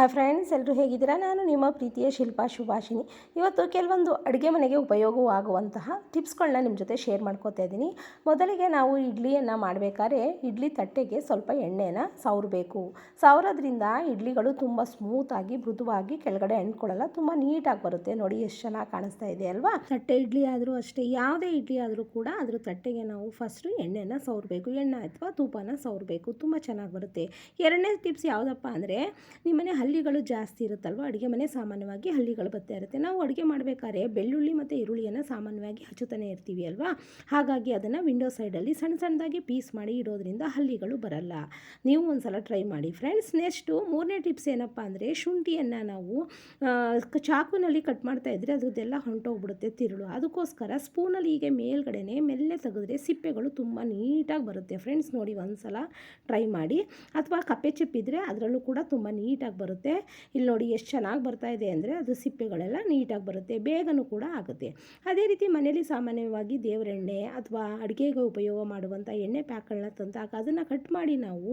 Hi friends ಎಲ್ಲರೂ ಹೇಗಿದ್ದೀರಾ? ನಾನು ನಿಮ್ಮ ಪ್ರೀತಿಯ ಶಿಲ್ಪಾ ಶುಭಾಷಿನಿ ಇವತ್ತು ಕೆಲವೊಂದು ಅಡುಗೆ ಮನೆಗೆ ಉಪಯೋಗವಾಗುವಂತಹ ಟಿಪ್ಸ್ಗಳನ್ನ ನಿಮ್ಮ ಜೊತೆ ಶೇರ್ ಮಾಡ್ಕೋತಾ ಇದ್ದೀನಿ. ಮೊದಲಿಗೆ ನಾವು ಇಡ್ಲಿಯನ್ನು ಮಾಡಬೇಕಾದ್ರೆ ಇಡ್ಲಿ ತಟ್ಟೆಗೆ ಸ್ವಲ್ಪ ಎಣ್ಣೆನ ಸವರಬೇಕು. ಸವರೋದ್ರಿಂದ ಇಡ್ಲಿಗಳು ತುಂಬ ಸ್ಮೂತಾಗಿ ಮೃದುವಾಗಿ ಕೆಳಗಡೆ ಅಂಟ್ಕೊಳ್ಳಲ್ಲ, ತುಂಬ ನೀಟಾಗಿ ಬರುತ್ತೆ. ನೋಡಿ, ಎಷ್ಟು ಚೆನ್ನಾಗಿ ಕಾಣಿಸ್ತಾ ಇದೆ ಅಲ್ವಾ? ತಟ್ಟೆ ಇಡ್ಲಿ ಆದರೂ ಅಷ್ಟೇ, ಯಾವುದೇ ಇಡ್ಲಿ ಆದರೂ ಕೂಡ ಅದ್ರ ತಟ್ಟೆಗೆ ನಾವು ಫಸ್ಟು ಎಣ್ಣೆನ ಸವರಬೇಕು. ಎಣ್ಣೆ ಅಥವಾ ತೂಪನ ಸವರಬೇಕು. ತುಂಬ ಚೆನ್ನಾಗಿ ಬರುತ್ತೆ. ಎರಡನೇ ಟಿಪ್ಸ್ ಯಾವುದಪ್ಪ ಅಂದರೆ, ನಿಮ್ಮನೆ ಹಲ್ಲಿಗಳು ಜಾಸ್ತಿ ಇರುತ್ತಲ್ವ? ಅಡುಗೆ ಮನೆ ಸಾಮಾನ್ಯವಾಗಿ ಹಲ್ಲಿಗಳು ಬರ್ತಾ ಇರುತ್ತೆ. ನಾವು ಅಡುಗೆ ಮಾಡಬೇಕಾದ್ರೆ ಬೆಳ್ಳುಳ್ಳಿ ಮತ್ತು ಈರುಳ್ಳಿಯನ್ನು ಸಾಮಾನ್ಯವಾಗಿ ಹಚ್ಚುತ್ತಾನೆ ಇರ್ತೀವಿ ಅಲ್ವಾ? ಹಾಗಾಗಿ ಅದನ್ನು ವಿಂಡೋ ಸೈಡಲ್ಲಿ ಸಣ್ಣ ಸಣ್ಣದಾಗಿ ಪೀಸ್ ಮಾಡಿ ಇಡೋದ್ರಿಂದ ಹಲ್ಲಿಗಳು ಬರಲ್ಲ. ನೀವು ಒಂದು ಸಲ ಟ್ರೈ ಮಾಡಿ ಫ್ರೆಂಡ್ಸ್ ನೆಕ್ಸ್ಟು ಮೂರನೇ ಟಿಪ್ಸ್ ಏನಪ್ಪ ಅಂದರೆ ಶುಂಠಿಯನ್ನು ನಾವು ಚಾಕುನಲ್ಲಿ ಕಟ್ ಮಾಡ್ತಾ ಇದ್ದರೆ ಅದ್ರದ್ದೆಲ್ಲ ಹೊಂಟೋಗ್ಬಿಡುತ್ತೆ ತಿರುಳು. ಅದಕ್ಕೋಸ್ಕರ ಸ್ಪೂನಲ್ಲಿ ಹೀಗೆ ಮೇಲ್ಗಡೆನೆ ಮೆಲ್ಲೆ ತೆಗೆದ್ರೆ ಸಿಪ್ಪೆಗಳು ತುಂಬ ನೀಟಾಗಿ ಬರುತ್ತೆ. ಫ್ರೆಂಡ್ಸ್ ನೋಡಿ ಒಂದು ಸಲ ಟ್ರೈ ಮಾಡಿ. ಅಥವಾ ಕಪ್ಪೆ ಚಿಪ್ಪಿದ್ರೆ ಅದರಲ್ಲೂ ಕೂಡ ತುಂಬ ನೀಟಾಗಿ ಬರುತ್ತೆ. ಇಲ್ಲಿ ನೋಡಿ ಎಷ್ಟು ಚೆನ್ನಾಗಿ ಬರ್ತಾ ಇದೆ ಅಂದರೆ ಅದು ಸಿಪ್ಪೆಗಳೆಲ್ಲ ನೀಟಾಗಿ ಬರುತ್ತೆ, ಬೇಗನೂ ಕೂಡ ಆಗುತ್ತೆ. ಅದೇ ರೀತಿ ಮನೆಯಲ್ಲಿ ಸಾಮಾನ್ಯವಾಗಿ ದೇವರೆಣ್ಣೆ ಅಥವಾ ಅಡುಗೆಗೆ ಉಪಯೋಗ ಮಾಡುವಂಥ ಎಣ್ಣೆ ಪ್ಯಾಕ್ಗಳನ್ನ ತಂದಾಗ ಅದನ್ನು ಕಟ್ ಮಾಡಿ ನಾವು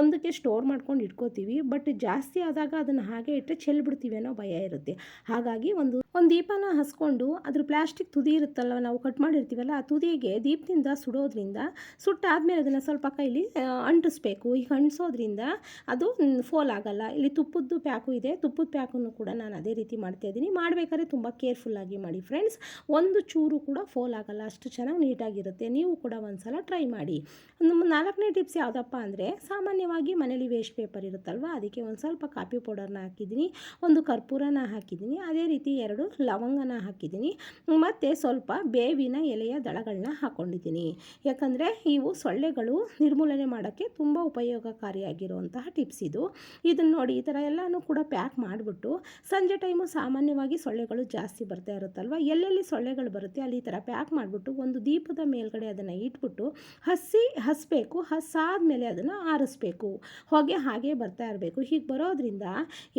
ಒಂದಕ್ಕೆ ಸ್ಟೋರ್ ಮಾಡ್ಕೊಂಡು ಇಟ್ಕೋತೀವಿ. ಬಟ್ ಜಾಸ್ತಿ ಆದಾಗ ಅದನ್ನು ಹಾಗೆ ಇಟ್ಟರೆ ಚೆಲ್ಬಿಡ್ತೀವಿ ಅನ್ನೋ ಭಯ ಇರುತ್ತೆ. ಹಾಗಾಗಿ ಒಂದು ಒಂದು ದೀಪನ ಹಸ್ಕೊಂಡು ಅದ್ರ ಪ್ಲಾಸ್ಟಿಕ್ ತುದಿ ಇರುತ್ತಲ್ಲ ನಾವು ಕಟ್ ಮಾಡಿರ್ತೀವಲ್ಲ, ಆ ತುದಿಗೆ ದೀಪದಿಂದ ಸುಡೋದ್ರಿಂದ ಸುಟ್ಟಾದ್ಮೇಲೆ ಅದನ್ನು ಸ್ವಲ್ಪ ಕೈಲಿ ಅಂಟಿಸ್ಬೇಕು. ಈಗ ಅಂಟಿಸೋದ್ರಿಂದ ಅದು ಫೋಲ್ ಆಗಲ್ಲ. ಇಲ್ಲಿ ತುಪ್ಪದ್ದು ಪ್ಯಾಕು ಇದೆ. ತುಪ್ಪದ ಪ್ಯಾಕನ್ನು ಕೂಡ ನಾನು ಅದೇ ರೀತಿ ಮಾಡ್ತಾ ಇದ್ದೀನಿ. ಮಾಡಬೇಕಾದ್ರೆ ತುಂಬ ಕೇರ್ಫುಲ್ಲಾಗಿ ಮಾಡಿ ಫ್ರೆಂಡ್ಸ್. ಒಂದು ಚೂರು ಕೂಡ ಫೋಲ್ ಆಗಲ್ಲ. ಅಷ್ಟು ಚೆನ್ನಾಗಿ ನೀಟಾಗಿರುತ್ತೆ. ನೀವು ಕೂಡ ಒಂದು ಸಲ ಟ್ರೈ ಮಾಡಿ. ನಮ್ಮ ನಾಲ್ಕನೇ ಟಿಪ್ಸ್ ಯಾವುದಪ್ಪ ಅಂದರೆ ಸಾಮಾನ್ಯವಾಗಿ ಮನೇಲಿ ವೇಸ್ಟ್ ಪೇಪರ್ ಇರುತ್ತಲ್ವ? ಅದಕ್ಕೆ ಒಂದು ಸ್ವಲ್ಪ ಕಾಫಿ ಪೌಡರ್ನ ಹಾಕಿದ್ದೀನಿ. ಒಂದು ಕರ್ಪೂರನ ಹಾಕಿದ್ದೀನಿ. ಅದೇ ರೀತಿ ಎರಡು ಲವಂಗನ ಹಾಕಿದ್ದೀನಿ. ಮತ್ತು ಸ್ವಲ್ಪ ಬೇವಿನ ಎಲೆಯ ದಳಗಳನ್ನ ಹಾಕ್ಕೊಂಡಿದ್ದೀನಿ ಯಾಕಂದರೆ ಇವು ಸೊಳ್ಳೆಗಳು ನಿರ್ಮೂಲನೆ ಮಾಡೋಕ್ಕೆ ತುಂಬ ಉಪಯೋಗಕಾರಿಯಾಗಿರುವಂತಹ ಟಿಪ್ಸ್ ಇದು. ಇದನ್ನು ನೋಡಿ ಈ ಥರ ಎಲ್ಲನೂ ಕೂಡ ಪ್ಯಾಕ್ ಮಾಡಿಬಿಟ್ಟು ಸಂಜೆ ಟೈಮು ಸಾಮಾನ್ಯವಾಗಿ ಸೊಳ್ಳೆಗಳು ಜಾಸ್ತಿ ಬರ್ತಾ ಇರುತ್ತಲ್ವ? ಎಲ್ಲೆಲ್ಲಿ ಸೊಳ್ಳೆಗಳು ಬರುತ್ತೆ ಅಲ್ಲಿ ಈ ಥರ ಪ್ಯಾಕ್ ಮಾಡಿಬಿಟ್ಟು ಒಂದು ದೀಪದ ಮೇಲ್ಗಡೆ ಅದನ್ನು ಇಟ್ಬಿಟ್ಟು ಹಸಿ, ಹಸ್ಬೇಕು, ಹಸಾದ್ಮೇಲೆ ಅದನ್ನು ಆರಿಸ್ಬೇಕು. ಹೊಗೆ ಹಾಗೆ ಬರ್ತಾ ಇರಬೇಕು. ಹೀಗೆ ಬರೋದ್ರಿಂದ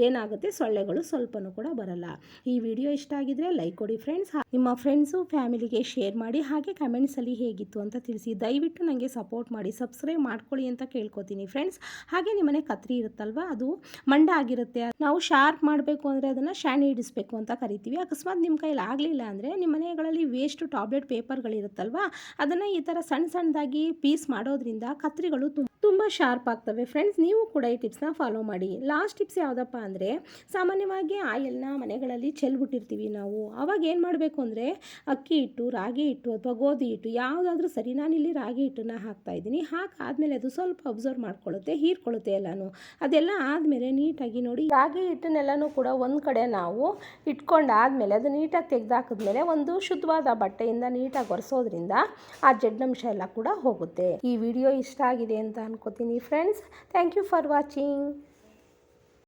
ಏನಾಗುತ್ತೆ? ಸೊಳ್ಳೆಗಳು ಸ್ವಲ್ಪನೂ ಕೂಡ ಬರಲ್ಲ. ಈ ವಿಡಿಯೋ ಇಷ್ಟ ಆಗಿದ್ರೆ ಲೈಕ್ ಕೊಡಿ ಫ್ರೆಂಡ್ಸ್. ನಿಮ್ಮ ಫ್ರೆಂಡ್ಸು, ಫ್ಯಾಮಿಲಿಗೆ ಶೇರ್ ಮಾಡಿ ಹಾಗೆ ಕಮೆಂಟ್ಸಲ್ಲಿ ಹೇಗಿತ್ತು ಅಂತ ತಿಳಿಸಿ. ದಯವಿಟ್ಟು ನನಗೆ ಸಪೋರ್ಟ್ ಮಾಡಿ, ಸಬ್ಸ್ಕ್ರೈಬ್ ಮಾಡ್ಕೊಳ್ಳಿ ಅಂತ ಕೇಳ್ಕೊತೀನಿ ಫ್ರೆಂಡ್ಸ್. ಹಾಗೆ ನಿಮ್ಮನೆ ಕತ್ರಿ ಇರುತ್ತಲ್ವ? ಅದು ಮಂಡ ಆಗಿರುತ್ತೆ. ನಾವು ಶಾರ್ಪ್ ಮಾಡಬೇಕು ಅಂದರೆ ಅದನ್ನು ಶಾಣಿ ಹಿಡಿಸ್ಬೇಕು ಅಂತ ಕರಿತೀವಿ. ಅಕಸ್ಮಾತ್ ನಿಮ್ಮ ಕೈಲಿ ಆಗಲಿಲ್ಲ ಅಂದರೆ ನಿಮ್ಮ ಮನೆಗಳಲ್ಲಿ ವೇಸ್ಟ್ ಟಾಬ್ಲೆಟ್ ಪೇಪರ್ಗಳಿರುತ್ತಲ್ವ ಅದನ್ನು ಈ ಥರ ಸಣ್ಣ ಸಣ್ಣದಾಗಿ ಪೀಸ್ ಮಾಡೋದ್ರಿಂದ ಕತ್ರಿಗಳು ತುಂಬ ತುಂಬ ಶಾರ್ಪ್ ಆಗ್ತವೆ. ಫ್ರೆಂಡ್ಸ್ ನೀವು ಕೂಡ ಈ ಟಿಪ್ಸ್ನ ಫಾಲೋ ಮಾಡಿ. ಲಾಸ್ಟ್ ಟಿಪ್ಸ್ ಯಾವುದಪ್ಪ ಅಂದರೆ, ಸಾಮಾನ್ಯವಾಗಿ ಆಯಿಲ್ನ ಮನೆಗಳಲ್ಲಿ ಚೆಲ್ಬಿಟ್ಟಿರ್ತೀವಿ ನಾವು. ಅವಾಗ ಏನು ಮಾಡಬೇಕು ಅಂದರೆ, ಅಕ್ಕಿ ಹಿಟ್ಟು, ರಾಗಿ ಹಿಟ್ಟು ಅಥವಾ ಗೋಧಿ ಹಿಟ್ಟು, ಯಾವುದಾದ್ರೂ ಸರಿ ನಾನಿಲ್ಲಿ ರಾಗಿ ಹಿಟ್ಟನ್ನು ಹಾಕ್ತಾ ಇದ್ದೀನಿ. ಹಾಕಾದ್ಮೇಲೆ ಅದು ಸ್ವಲ್ಪ ಅಬ್ಸರ್ವ್ ಮಾಡ್ಕೊಳ್ಳುತ್ತೆ, ಹೀರ್ಕೊಳ್ಳುತ್ತೆ ಎಲ್ಲಾನು. ಅದೆಲ್ಲ ಆದಮೇಲೆ ನೀಟಾಗಿ ನೋಡಿ. ರಾಗಿ ಹಿಟ್ಟನ್ನೆಲ್ಲನೂ ಕೂಡ ಒಂದು ಕಡೆ ನಾವು ಇಟ್ಕೊಂಡಾದಮೇಲೆ ಅದು ನೀಟಾಗಿ ತೆಗೆದಾಕಿದ್ಮೇಲೆ ಒಂದು ಶುದ್ಧವಾದ ಬಟ್ಟೆಯಿಂದ ನೀಟಾಗಿ ಒರೆಸೋದ್ರಿಂದ ಆ ಜಡ್ಡಂಶ ಎಲ್ಲ ಕೂಡ ಹೋಗುತ್ತೆ. ಈ ವಿಡಿಯೋ ಇಷ್ಟ ಆಗಿದೆ ಅಂತ ಅನ್ಕೋತೀನಿ friends thank you for watching